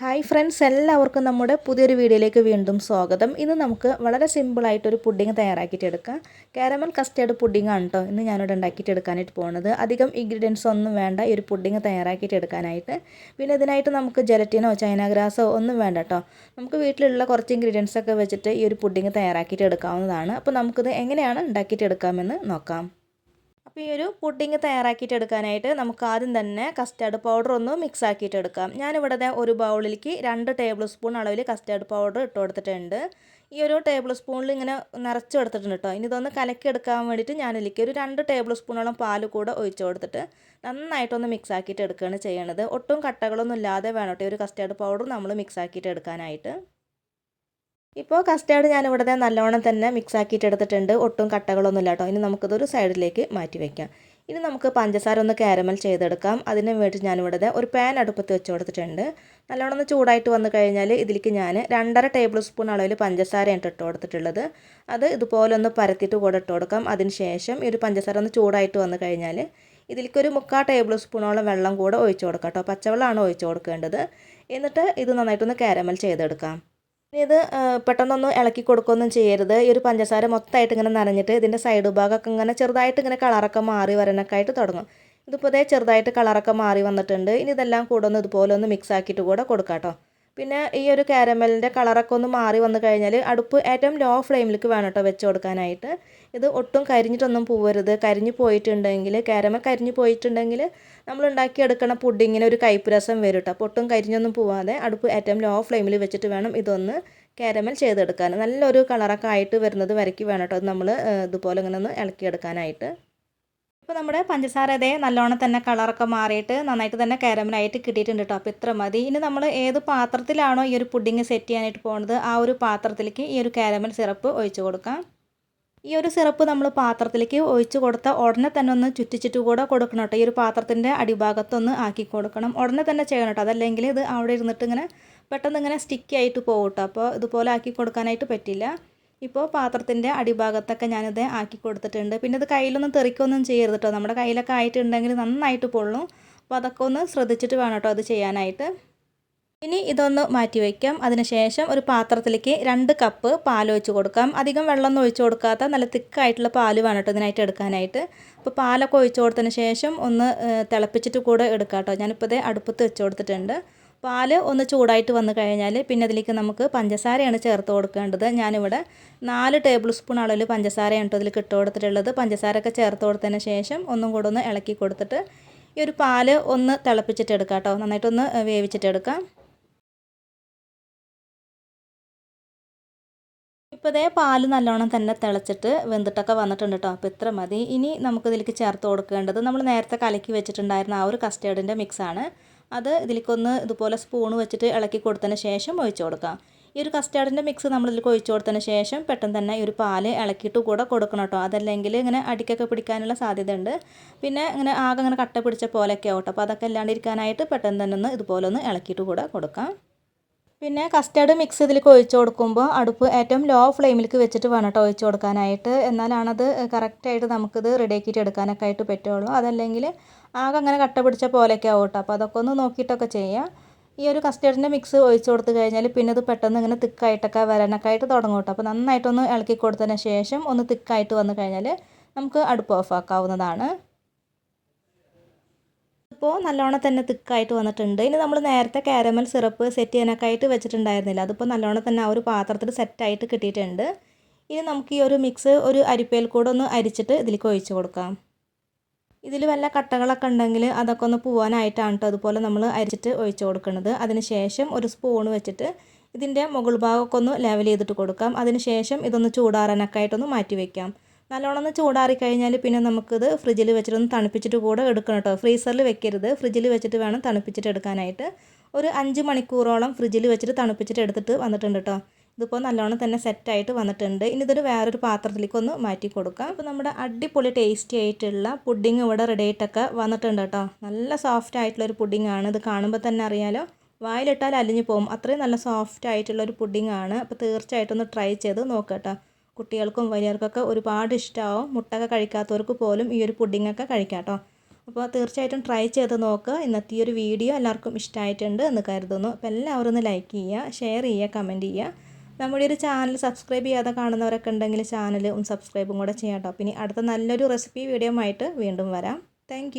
Hi friends എല്ലാവർക്കും നമ്മുടെ പുതിയൊരു വീഡിയോയിലേക്ക് വീണ്ടും സ്വാഗതം. ഇന്ന് നമുക്ക് വളരെ സിമ്പിളായിട്ടൊരു പുഡിങ് തയ്യാറാക്കിയിട്ട് എടുക്കാം. കാരമൽ കസ്റ്റേർഡ് പുഡിംഗ് ആണ് കേട്ടോ ഇന്ന് ഞാനിവിടെ ഉണ്ടാക്കിയിട്ട് എടുക്കാനായിട്ട് പോകുന്നത് അധികം ഇൻഗ്രീഡിയൻസ് ഒന്നും വേണ്ട ഈ ഒരു പുഡിങ് തയ്യാറാക്കിയിട്ട് എടുക്കാനായിട്ട്. പിന്നെ ഇതിനായിട്ട് നമുക്ക് ജലറ്റിനോ ചൈന ഗ്രാസോ ഒന്നും വേണ്ട കേട്ടോ നമുക്ക് വീട്ടിലുള്ള കുറച്ച് ഇൻഗ്രീഡിയൻസ് ഒക്കെ വെച്ചിട്ട് ഈ ഒരു പുഡിങ് തയ്യാറാക്കിയിട്ട് എടുക്കാവുന്നതാണ്. അപ്പോൾ നമുക്കിത് എങ്ങനെയാണ് ഉണ്ടാക്കിയിട്ട് എടുക്കാമെന്ന് നോക്കാം. അപ്പോൾ ഈ ഒരു പുഡിങ് തയ്യാറാക്കിയിട്ട് എടുക്കാനായിട്ട് നമുക്ക് ആദ്യം തന്നെ കസ്റ്റാർഡ് പൗഡർ ഒന്ന് മിക്സ് ആക്കിയിട്ട് എടുക്കാം. ഞാനിവിടെ ഒരു ബൗളിലേക്ക് രണ്ട് ടേബിൾ സ്പൂൺ അളവിൽ കസ്റ്റാർഡ് പൗഡർ ഇട്ട് കൊടുത്തിട്ടുണ്ട്. ഈ ഒരു ടേബിൾ സ്പൂണിൽ ഇങ്ങനെ നിറച്ച് കൊടുത്തിട്ടുണ്ട് കേട്ടോ ഇനി ഇതൊന്ന് കലക്കി എടുക്കാൻ വേണ്ടിയിട്ട് ഞാനിലേക്ക് ഒരു രണ്ട് ടേബിൾ സ്പൂണോളം പാൽ കൂടെ ഒഴിച്ച് കൊടുത്തിട്ട് നന്നായിട്ടൊന്ന് മിക്സ് ആക്കിയിട്ട് എടുക്കുകയാണ് ചെയ്യണത്. ഒട്ടും കട്ടകളൊന്നും ഇല്ലാതെ വേണം കേട്ടോ ഒരു കസ്റ്റാർഡ് പൗഡർ നമ്മൾ മിക്സ് ആക്കിയിട്ട് എടുക്കാനായിട്ട്. ഇപ്പോൾ കസ്റ്റാർഡ് ഞാനിവിടെ നല്ലോണം തന്നെ മിക്സ് ആക്കിയിട്ട് എടുത്തിട്ടുണ്ട്. ഒട്ടും കട്ടകളൊന്നും ഇല്ല കേട്ടോ ഇനി നമുക്കിതൊരു സൈഡിലേക്ക് മാറ്റി വയ്ക്കാം ഇനി നമുക്ക് പഞ്ചസാര ഒന്ന് കാരമൽ ചെയ്തെടുക്കാം. അതിന് വേണ്ടി ഞാനിവിടെ ഒരു പാൻ അടുപ്പത്ത് വെച്ച് കൊടുത്തിട്ടുണ്ട്. നല്ലോണം ഒന്ന് ചൂടായിട്ട് വന്നു കഴിഞ്ഞാൽ ഇതിലേക്ക് ഞാൻ രണ്ടര ടേബിൾ സ്പൂൺ അളവിൽ പഞ്ചസാരയാണ് ഇട്ട് കൊടുത്തിട്ടുള്ളത്. അത് ഇതുപോലെ ഒന്ന് പരത്തിയിട്ട് കൂടെ ഇട്ട് കൊടുക്കാം. അതിന് ശേഷം ഈ ഒരു പഞ്ചസാര ഒന്ന് ചൂടായിട്ട് വന്നു കഴിഞ്ഞാൽ ഇതിലേക്ക് ഒരു മുക്കാൽ ടേബിൾ സ്പൂണോളം വെള്ളം കൂടെ ഒഴിച്ചു കൊടുക്കാം കേട്ടോ പച്ചവെള്ളമാണ് ഒഴിച്ചു കൊടുക്കേണ്ടത്. എന്നിട്ട് ഇത് നന്നായിട്ടൊന്ന് കാരമൽ ചെയ്തെടുക്കാം. ഇത് പെട്ടെന്നൊന്നും ഇളക്കി കൊടുക്കുകയൊന്നും ചെയ്യരുത്. ഈ ഒരു പഞ്ചസാര മൊത്തമായിട്ട് ഇങ്ങനെ നനഞ്ഞിട്ട് ഇതിന്റെ സൈഡ് ഭാഗമൊക്കെ ഇങ്ങനെ ചെറുതായിട്ട് ഇങ്ങനെ കളറൊക്കെ മാറി വരാനൊക്കെ ആയിട്ട് തുടങ്ങും. ഇതിപ്പോൾ ഇതേ ചെറുതായിട്ട് കളറൊക്കെ മാറി വന്നിട്ടുണ്ട്. ഇനി ഇതെല്ലാം കൂടെ ഒന്ന് ഇതുപോലെ ഒന്ന് മിക്സ് ആക്കിയിട്ട് കൂടെ കൊടുക്കാം കേട്ടോ പിന്നെ ഈ ഒരു കാരമലിന്റെ കളറൊക്കെ ഒന്ന് മാറി വന്നു കഴിഞ്ഞാൽ അടുപ്പ് ഏറ്റവും ലോ ഫ്ലെയിമിലേക്ക് വേണം കേട്ടോ വെച്ച് കൊടുക്കാനായിട്ട്. ഇത് ഒട്ടും കരിഞ്ഞിട്ടൊന്നും പോവരുത്. കരിഞ്ഞു പോയിട്ടുണ്ടെങ്കിൽ കാരമൽ കരിഞ്ഞു പോയിട്ടുണ്ടെങ്കിൽ നമ്മൾ ഉണ്ടാക്കിയെടുക്കണ പുഡിങ്ങിന് ഒരു കയ്പ്പ് രസം വരും കേട്ടോ അപ്പോൾ ഒട്ടും കരിഞ്ഞൊന്നും പോവാതെ അടുപ്പ് ഏറ്റവും ലോ ഫ്ലെയിമിൽ വെച്ചിട്ട് വേണം ഇതൊന്ന് കാരമൽ ചെയ്തെടുക്കാൻ. നല്ലൊരു കളറൊക്കെ ആയിട്ട് വരുന്നത് വരയ്ക്ക് വേണം കേട്ടോ നമ്മൾ ഇതുപോലെ ഇങ്ങനെ ഒന്ന് ഇളക്കിയെടുക്കാനായിട്ട്. ഇപ്പോൾ നമ്മുടെ പഞ്ചസാര ഇതേ നല്ലോണം തന്നെ കളറൊക്കെ മാറിയിട്ട് നന്നായിട്ട് തന്നെ കാരമലായിട്ട് കിട്ടിയിട്ടുണ്ട് കേട്ടോ അപ്പോൾ ഇത്ര മതി. ഇനി നമ്മൾ ഏത് പാത്രത്തിലാണോ ഈ ഒരു പുഡിങ് സെറ്റ് ചെയ്യാനായിട്ട് പോകുന്നത് ആ ഒരു പാത്രത്തിലേക്ക് ഈ ഒരു കാരമൽ സിറപ്പ് ഒഴിച്ചു കൊടുക്കാം. ഈ ഒരു സിറപ്പ് നമ്മൾ പാത്രത്തിലേക്ക് ഒഴിച്ചു കൊടുത്ത ഉടനെ തന്നെ ഒന്ന് ചുറ്റിച്ചിട്ട് കൂടെ കൊടുക്കണം കേട്ടോ ഈ ഒരു പാത്രത്തിന്റെ അടിഭാഗത്തൊന്ന് ആക്കി കൊടുക്കണം. ഉടനെ തന്നെ ചെയ്യണം കേട്ടോ അതല്ലെങ്കിൽ ഇത് അവിടെ ഇരുന്നിട്ട് ഇങ്ങനെ പെട്ടെന്ന് ഇങ്ങനെ സ്റ്റിക്കി ആയിട്ട് പോകും കേട്ടോ അപ്പോൾ ഇതുപോലെ ആക്കി കൊടുക്കാനായിട്ട് പറ്റില്ല. ഇപ്പോൾ പാത്രത്തിന്റെ അടിഭാഗത്തൊക്കെ ഞാനിത് ആക്കി കൊടുത്തിട്ടുണ്ട്. പിന്നെ ഇത് കയ്യിലൊന്നും തെറിക്കൊന്നും ചെയ്യരുത് കേട്ടോ നമ്മുടെ കയ്യിലൊക്കെ ആയിട്ടുണ്ടെങ്കിൽ നന്നായിട്ട് പൊള്ളും. അപ്പോൾ അതൊക്കെ ഒന്ന് ശ്രദ്ധിച്ചിട്ട് വേണം കേട്ടോ അത് ചെയ്യാനായിട്ട്. ഇനി ഇതൊന്ന് മാറ്റി വയ്ക്കാം. അതിനുശേഷം ഒരു പാത്രത്തിലേക്ക് രണ്ട് കപ്പ് പാൽ ഒഴിച്ച് കൊടുക്കാം. അധികം വെള്ളമൊന്നും ഒഴിച്ച് കൊടുക്കാത്ത നല്ല തിക്കായിട്ടുള്ള പാൽ വേണം കേട്ടോ ഇതിനായിട്ട് എടുക്കാനായിട്ട്. അപ്പോൾ പാലൊക്കെ ഒഴിച്ച് കൊടുത്തതിന് ശേഷം ഒന്ന് തിളപ്പിച്ചിട്ട് കൂടെ എടുക്കാം കേട്ടോ ഞാനിപ്പോൾ ഇത് അടുപ്പത്ത് വെച്ച് കൊടുത്തിട്ടുണ്ട്. പാൽ ഒന്ന് ചൂടായിട്ട് വന്നു കഴിഞ്ഞാൽ പിന്നെ അതിലേക്ക് നമുക്ക് പഞ്ചസാരയാണ് ചേർത്ത് കൊടുക്കേണ്ടത്. ഞാനിവിടെ നാല് ടേബിൾ സ്പൂൺ അളവിൽ പഞ്ചസാരയാണ് കേട്ടോ അതിൽ ഇട്ട് കൊടുത്തിട്ടുള്ളത്. പഞ്ചസാരയൊക്കെ ചേർത്ത് കൊടുത്തതിന് ശേഷം ഒന്നും കൂടെ ഒന്ന് ഇളക്കി കൊടുത്തിട്ട് ഈ ഒരു പാൽ ഒന്ന് തിളപ്പിച്ചിട്ട് എടുക്കാം കേട്ടോ. നന്നായിട്ടൊന്ന് വേവിച്ചിട്ട് എടുക്കാം. ഇപ്പോൾ ഇതേ പാൽ നല്ലോണം തന്നെ തിളച്ചിട്ട് വെന്തിട്ടൊക്കെ വന്നിട്ടുണ്ട് കേട്ടോ. അപ്പോൾ ഇത്ര മതി. ഇനി നമുക്കിതിലേക്ക് ചേർത്ത് കൊടുക്കേണ്ടത് നമ്മൾ നേരത്തെ കലക്കി വെച്ചിട്ടുണ്ടായിരുന്ന ആ ഒരു കസ്റ്റേർഡിന്റെ മിക്സാണ് അത് ഇതിലേക്കൊന്ന് ഇതുപോലെ സ്പൂൺ വെച്ചിട്ട് ഇളക്കി കൊടുത്തതിന് ശേഷം ഒഴിച്ചു കൊടുക്കാം ഈ ഒരു കസ്റ്റാർഡിന്റെ മിക്സ് നമ്മൾ ഇതിലേക്ക് ഒഴിച്ചു കൊടുത്തതിന് ശേഷം പെട്ടെന്ന് തന്നെ ഈ ഒരു പാൽ ഇളക്കിയിട്ട് കൂടെ കൊടുക്കണം കേട്ടോ. അതല്ലെങ്കിൽ ഇങ്ങനെ അടിക്കൊക്കെ പിടിക്കാനുള്ള സാധ്യതയുണ്ട്. പിന്നെ ഇങ്ങനെ ആകെ ഇങ്ങനെ കട്ട പിടിച്ച പോലെയൊക്കെ കേട്ടോ. അപ്പോൾ അതൊക്കെ ഇല്ലാണ്ടിരിക്കാനായിട്ട് പെട്ടെന്ന് തന്നെ ഒന്ന് ഇതുപോലെ ഒന്ന് ഇളക്കിയിട്ട് കൂടെ കൊടുക്കാം. പിന്നെ കസ്റ്റേർഡ് മിക്സ് ഇതിലേക്ക് ഒഴിച്ചു കൊടുക്കുമ്പോൾ അടുപ്പ് ഏറ്റവും ലോ ഫ്ലെയിമിലേക്ക് വെച്ചിട്ട് വേണം കേട്ടോ ഒഴിച്ചു കൊടുക്കാനായിട്ട്. എന്നാലാണത് കറക്റ്റായിട്ട് നമുക്കിത് റെഡിയാക്കിയിട്ട് എടുക്കാനൊക്കെ ആയിട്ട് പറ്റുള്ളൂ. അതല്ലെങ്കിൽ ആകെ അങ്ങനെ കട്ട പിടിച്ച പോലെയൊക്കെ ആവും കേട്ടോ അപ്പോൾ അതൊക്കെ ഒന്ന് നോക്കിയിട്ടൊക്കെ ചെയ്യാം. ഈ ഒരു കസ്റ്റേർഡിന്റെ മിക്സ് ഒഴിച്ചു കൊടുത്തു കഴിഞ്ഞാൽ പിന്നെ ഇത് പെട്ടെന്ന് ഇങ്ങനെ തിക്കായിട്ടൊക്കെ വരാനൊക്കെ ആയിട്ട് തുടങ്ങും കേട്ടോ അപ്പോൾ നന്നായിട്ടൊന്ന് ഇളക്കി കൊടുത്തതിന് ശേഷം ഒന്ന് തിക്കായിട്ട് വന്നു കഴിഞ്ഞാൽ നമുക്ക് അടുപ്പ് ഓഫ് ആക്കാവുന്നതാണ്. ഇപ്പോൾ നല്ലോണം തന്നെ തിക്കായിട്ട് വന്നിട്ടുണ്ട്. ഇനി നമ്മൾ നേരത്തെ കാരമൽ സിറപ്പ് സെറ്റ് ചെയ്യാനൊക്കെ ആയിട്ട് വെച്ചിട്ടുണ്ടായിരുന്നില്ല. അതിപ്പോൾ നല്ലോണം തന്നെ ആ ഒരു പാത്രത്തിൽ സെറ്റായിട്ട് കിട്ടിയിട്ടുണ്ട്. ഇനി നമുക്ക് ഈ ഒരു മിക്സ് ഒരു അരിപ്പയിൽ കൂടെ ഒന്ന് അരിച്ചിട്ട് ഇതിലേക്ക് ഒഴിച്ചു കൊടുക്കാം. ഇതിൽ വല്ല കട്ടകളൊക്കെ ഉണ്ടെങ്കിൽ അതൊക്കെ ഒന്ന് പോവാനായിട്ടാണ് കേട്ടോ അതുപോലെ നമ്മൾ അരിച്ചിട്ട് ഒഴിച്ചു കൊടുക്കുന്നത്. അതിന് ശേഷം ഒരു സ്പൂൺ വെച്ചിട്ട് ഇതിന്റെ മുകൾ ഭാഗമൊക്കെ ഒന്ന് ലെവൽ ചെയ്തിട്ട് കൊടുക്കാം. അതിന് ശേഷം ഇതൊന്ന് ചൂടാറാനൊക്കെ ആയിട്ടൊന്ന് മാറ്റി വയ്ക്കാം നല്ലോണം ഒന്ന് ചൂടാറി കഴിഞ്ഞാൽ പിന്നെ നമുക്കിത് ഫ്രിഡ്ജിൽ വെച്ചിട്ടൊന്ന് തണുപ്പിച്ചിട്ട് കൂടെ എടുക്കണം കേട്ടോ. ഫ്രീസറിൽ വെക്കരുത്. ഫ്രിഡ്ജിൽ വെച്ചിട്ട് വേണം തണുപ്പിച്ചിട്ട് എടുക്കാനായിട്ട്. ഒരു അഞ്ച് മണിക്കൂറോളം ഫ്രിഡ്ജിൽ വെച്ചിട്ട് തണുപ്പിച്ചിട്ട് എടുത്തിട്ട് വന്നിട്ടുണ്ട് കേട്ടോ. ഇതിപ്പോൾ നല്ലോണം തന്നെ സെറ്റായിട്ട് വന്നിട്ടുണ്ട്. ഇനി ഇതൊരു വേറൊരു പാത്രത്തിലേക്ക് ഒന്ന് മാറ്റി കൊടുക്കാം. അപ്പോൾ നമ്മുടെ അടിപൊളി ടേസ്റ്റി ആയിട്ടുള്ള പുഡിങ് ഇവിടെ റെഡി ആയിട്ടൊക്കെ വന്നിട്ടുണ്ട് കേട്ടോ. നല്ല സോഫ്റ്റ് ആയിട്ടുള്ള ഒരു ആണ്. ഇത് കാണുമ്പോൾ തന്നെ അറിയാലോ. വായിലിട്ടാൽ അലിഞ്ഞു പോകും. അത്രയും നല്ല സോഫ്റ്റ് ആയിട്ടുള്ള ഒരു ആണ്. അപ്പോൾ തീർച്ചയായിട്ടും ഒന്ന് ട്രൈ ചെയ്ത് നോക്കട്ടോ കുട്ടികൾക്കും വലിയവർക്കൊക്കെ ഒരുപാട് ഇഷ്ടമാവും മുട്ടൊക്കെ കഴിക്കാത്തവർക്ക് പോലും ഈ ഒരു പുഡിങ്ങൊക്കെ കഴിക്കാം കേട്ടോ. അപ്പോൾ തീർച്ചയായിട്ടും ട്രൈ ചെയ്ത് നോക്കുക ഇന്നത്തെ ഈ ഒരു വീഡിയോ എല്ലാവർക്കും ഇഷ്ടമായിട്ടുണ്ട് എന്ന് കരുതുന്നു. അപ്പോൾ എല്ലാവരും ഒന്ന് ലൈക്ക് ചെയ്യുക ഷെയർ ചെയ്യുക കമന്റ് ചെയ്യുക. നമ്മുടെ ഒരു ചാനൽ സബ്സ്ക്രൈബ് ചെയ്യാതെ കാണുന്നവരൊക്കെ ഉണ്ടെങ്കിൽ ചാനൽ ഒന്ന് സബ്സ്ക്രൈബും കൂടെ ചെയ്യാം കേട്ടോ. പിന്നെ അടുത്ത നല്ലൊരു റെസിപ്പി വീഡിയോ ആയിട്ട് വീണ്ടും വരാം. താങ്ക്